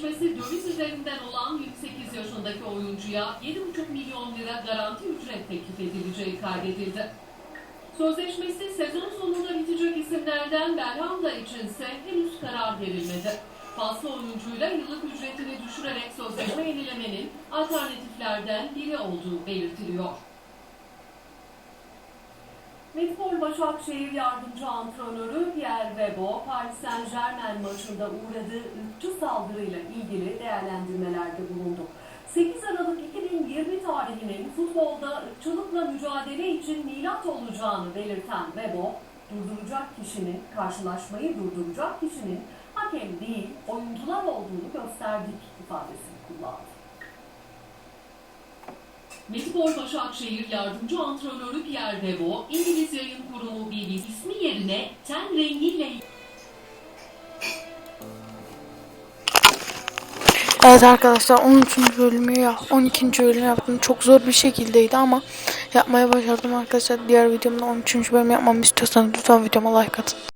Sözleşmesi döviz üzerinden olan 28 yaşındaki oyuncuya 7,5 milyon lira garanti ücret teklif edileceği kaydedildi. Sözleşmesi sezon sonunda bitecek isimlerden Belhanda içinse henüz karar verilmedi. Faslı oyuncuyla yıllık ücretini düşürerek sözleşme yenilemenin alternatiflerden biri olduğu belirtiliyor. Medipol Başakşehir yardımcı antrenörü Pierre Webo, Paris Saint Germain maçında uğradığı ırkçı saldırıyla ilgili değerlendirmelerde bulundu. 8 Aralık 2020 tarihinin futbolda ırkçılıkla mücadele için milat olacağını belirten Webo, durduracak kişinin, karşılaşmayı durduracak kişinin hakem değil, oyuncular olduğunu gösterdik ifadesini kullandı. Medipol Başakşehir yardımcı antrenörü Pierre Webo, İngiliz yayın kurumu BBC ismi yerine ten rengiyle Evet arkadaşlar 13. bölümü ya 12. bölümü yaptım. Çok zor bir şekildeydi ama yapmaya başardım arkadaşlar. Diğer videomda 13. bölüm yapmamı istiyorsanız lütfen videoma like atın.